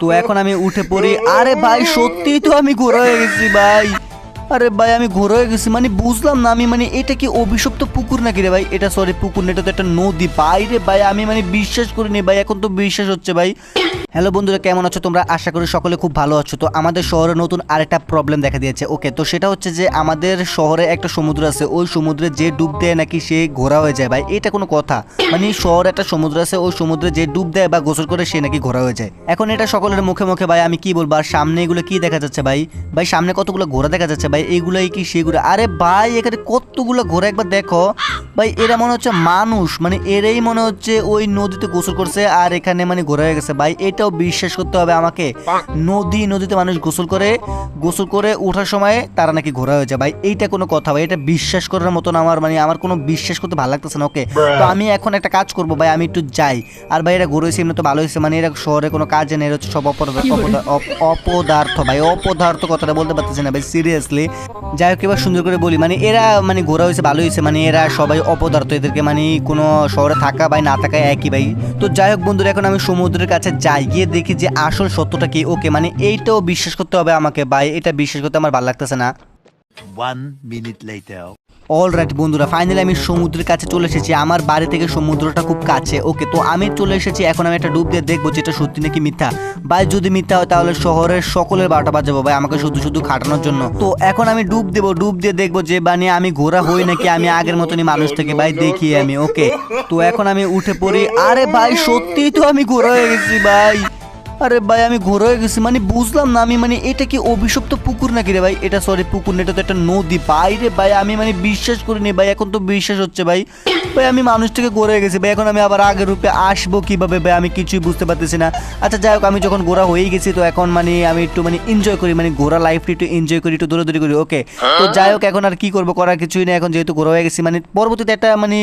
তো এখন আমি উঠে পড়ি। আরে ভাই সত্যি তো আমি ঘোরা হয়ে গেছি ভাই। আরে ভাই, আমি ঘোরা হয়ে গেছি। মানে বুঝলাম না, আমি মানে এটা কি অভিশপ্ত পুকুর নাকি রে ভাই? এটা সরি পুকুর না, এটা তো একটা নদী। বাইরে ভাই, আমি মানে বিশ্বাস করিনি ভাই, এখন তো বিশ্বাস হচ্ছে ভাই। হ্যালো বন্ধুরা, কেমন আছো তোমরা? আশা করি সকলে খুব ভালো আছো। তো আমাদের শহরে নতুন আরেকটা প্রবলেম দেখা দিয়েছে। ওকে তো সেটা হচ্ছে যে আমাদের শহরে একটা সমুদ্র আছে। ওই সমুদ্রে যে ডুব দেয় নাকি সে ঘোরা হয়ে যায় ভাই, এটা কোনো কথা। মানে শহরে একটা সমুদ্র আছে, ওই সমুদ্রে যে ডুব দেয় বা গোসল করে সে নাকি ঘোরা হয়ে যায়। এখন এটা সকলের মুখে মুখে ভাই, আমি কি বলব? আর সামনে এগুলো কি দেখা যাচ্ছে ভাই? ভাই, সামনে কতগুলো ঘোরা দেখা যাচ্ছে ভাই? এগুলাই কি সেগুলো? আরে ভাই, এখানে কতগুলো ঘোরা একবার দেখো। ভাই এরা মনে হচ্ছে মানুষ মানে এরাই মনে হচ্ছে ওই নদীতে গোসল করছে আর এখানে মানে ঘোরা হয়ে গেছে। ভাই এটাও বিশ্বাস করতে হবে আমাকে। নদী নদীতে মানুষ গোসল করে গোসল করে ওঠার সময় তারা নাকি ঘোরা হয়ে যায়। ভাই এইটা কোনো কথা ভাই এটা বিশ্বাস করার মতন আমার মানে আমার কোনো বিশ্বাস করতে ভালো লাগতেছে না ওকে তো আমি এখন একটা কাজ করব ভাই আমি একটু যাই। আর ভাই এরা ঘুরে হয়েছে এমনি তো ভালো হয়েছে মানে এরা শহরে কোনো কাজে নেই এরা হচ্ছে সব অপরাধ অপদার্থ ভাই অপদার্থ কথাটা বলতে পারতেছে না ভাই সিরিয়াসলি যাই হোক এবার সুন্দর করে বলি মানে এরা মানে ঘোরা হয়েছে ভালো হয়েছে মানে এরা সবাই অপদার্থ এদেরকে মানে কোনো শহরে থাকা ভাই না থাকা একই ভাই। তো যাই হোক বন্ধুরা এখন আমি সমুদ্রের কাছে যাই গিয়ে দেখি যে আসল সত্যটা কি ওকে মানে এইটাও বিশ্বাস করতে হবে আমাকে ভাই। এটা বিশ্বাস করতে আমার ভালো লাগতেছে না. অল রাইট বন্ধুরা ফাইনালি আমি সমুদ্রের কাছে চলে এসেছি। আমার বাড়ি থেকে সমুদ্রটা খুব কাছে। ওকে তো আমি চলে এসেছি এখন আমি একটা ডুব দিয়ে দেখব যেটা সত্যি নাকি মিথ্যা। ভাই যদি মিথ্যা হয় তাহলে শহরের সকলের বারোটা বাজাবো ভাই আমাকে শুধু শুধু খাটানোর জন্য। তো এখন আমি ডুব দেবো ডুব দিয়ে দেখব যে বানিয়ে আমি ঘোরা হই নাকি আমি আগের মতনই মানুষ থেকে। ভাই দেখি আমি ওকে তো এখন আমি উঠে পড়ি। আরে ভাই সত্যি তো আমি ঘোরা হয়ে গেছি ভাই। আরে ভাই, আমি ঘোরা হয়ে গেছি। মানে বুঝলাম না, আমি মানে এটা কি অভিশপ্ত পুকুর নাকি রে ভাই? এটা সরি পুকুর না, এটা তো একটা নদী। ভাই রে ভাই, আমি মানে বিশ্বাস করিনি ভাই, এখন তো বিশ্বাস হচ্ছে ভাই। ভাই, আমি মানুষ থেকে ঘোরা হয়ে গেছি ভাই, এখন আমি আবার আগের রূপে আসব কীভাবে ভাই, আমি কিছুই বুঝতে পারতেছি না। আচ্ছা যাই হোক, আমি যখন ঘোরা হয়েই গেছি, তো এখন মানে আমি একটু মানে এনজয় করি মানে ঘোরা লাইফটা একটু এনজয় করি, একটু দৌড়াদৌড়ি করি ওকে তো যাই হোক, এখন আর কি করব, করার কিছুই না এখন যেহেতু ঘোরা হয়ে গেছি মানে পরবর্তীতে একটা মানে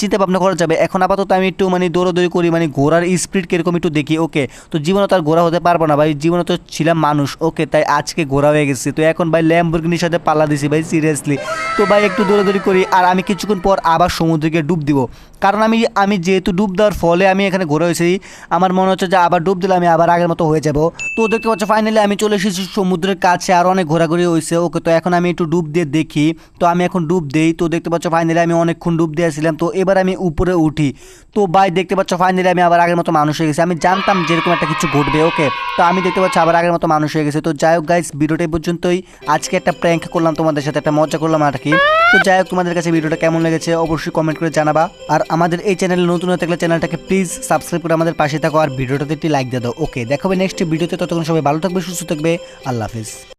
চিন্তা ভাবনা করা যাবে। এখন আপাতত আমি একটু মানে দৌড়াদৌড়ি করি মানে ঘোরার স্পিড কীরকম একটু দেখি ওকে তো জীবনে তো আর ঘোরা হতে পারব না ভাই, জীবনে তো ছিলাম মানুষ। ওকে, তাই আজকে ঘোরা হয়ে গেছি। তো এখন ভাই ল্যাম্বরগিনির সাথে পাল্লা দিছি ভাই সিরিয়াসলি তো ভাই একটু দৌড়াদৌড়ি করি, আর আমি কিছুক্ষণ পর আবার সমুদ্রে গিয়ে ডুব দিব। কারণ আমি আমি যেহেতু ডুব দেওয়ার ফলে আমি এখানে ঘোরা হয়েছি, আমার মনে হচ্ছে যে আবার ডুব দিলে আমি আবার আগের মতো হয়ে যাব। তো দেখতে পাচ্ছ ফাইনালি আমি চলে এসেছি সমুদ্রের কাছে, আর অনেক ঘোরাঘুরি হয়েছে। ওকে, তো এখন আমি একটু ডুব দিয়ে দেখি। তো আমি এখন ডুব দেই। তো দেখতে পাচ্ছ ফাইনালি আমি অনেকক্ষণ ডুব দিয়েছিলাম তো এবার আমি উপরে উঠি। তো ভাই দেখতে পাচ্ছ ফাইনালি আমি আবার আগের মতো মানুষ হয়ে গেছি। আমি জানতাম যেরকম একটা কিছু ঘটবে ওকে? তো আমি দেখতে পাচ্ছি আবার আগের মতো মানুষ হয়ে গেছে। তো যাই হোক গাইস ভিডিওটা পর্যন্তই। আজকে একটা প্র্যাঙ্ক করলাম তোমাদের সাথে, একটা মজা করলাম আর কি। তো যাই হোক, তোমাদের কাছে ভিডিওটা কেমন লেগেছে অবশ্যই কমেন্ট করে জানাবা। আর আমাদের এই চ্যানেলে নতুন হয়ে থাকলে চ্যানেলটাকে প্লিজ সাবস্ক্রাইব করে আমাদের পাশে থাকো। আর ভিডিওটাতে একটি লাইক দিয়ে দাও, ওকে? দেখাবে নেক্সট ভিডিওতে ততক্ষণ সবাই ভালো থাকবে, সুস্থ থাকবে। আল্লাহ হাফিজ।